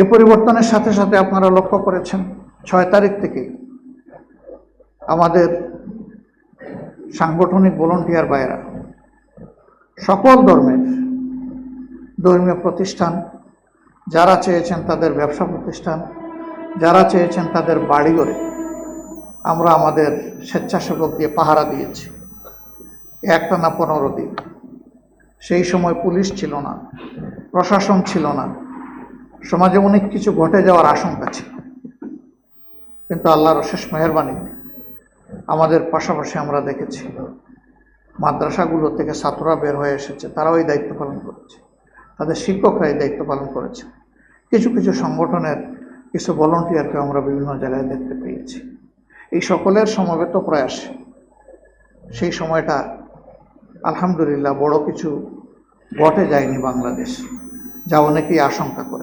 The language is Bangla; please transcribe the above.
এ পরিবর্তনের সাথে সাথে আপনারা লক্ষ্য করেছেন, ছয় তারিখ থেকে আমাদের সাংগঠনিক ভলন্টিয়ার বাইরা সকল ধর্মের ধর্মীয় প্রতিষ্ঠান, যারা চেয়েছেন তাদের ব্যবসা প্রতিষ্ঠান, যারা চেয়েছেন তাদের বাড়ি বাড়িঘরে আমরা আমাদের স্বেচ্ছাসেবক দিয়ে পাহারা দিয়েছি। একটানা পনেরো দিন। সেই সময় পুলিশ ছিল না, প্রশাসন ছিল না। সমাজে অনেক কিছু ঘটে যাওয়ার আশঙ্কা ছিল। কিন্তু আল্লাহর অশেষ মেহরবানিতে আমাদের পাশাপাশি আমরা দেখেছি। মাদ্রাসাগুলো থেকে ছাত্ররা বের হয়ে এসেছে, তারাও এই দায়িত্ব পালন করেছে। তাদের শিক্ষকরা এই দায়িত্ব পালন করেছে। কিছু কিছু সংগঠনের কিছু ভলন্টিয়ারকে আমরা বিভিন্ন জায়গায় দেখতে পেয়েছি। এই সকলের সমবেত প্রয়াস, সেই সময়টা আলহামদুলিল্লাহ বড় কিছু ঘটে যায়নি বাংলাদেশ, যা অনেকেই আশঙ্কা করেছে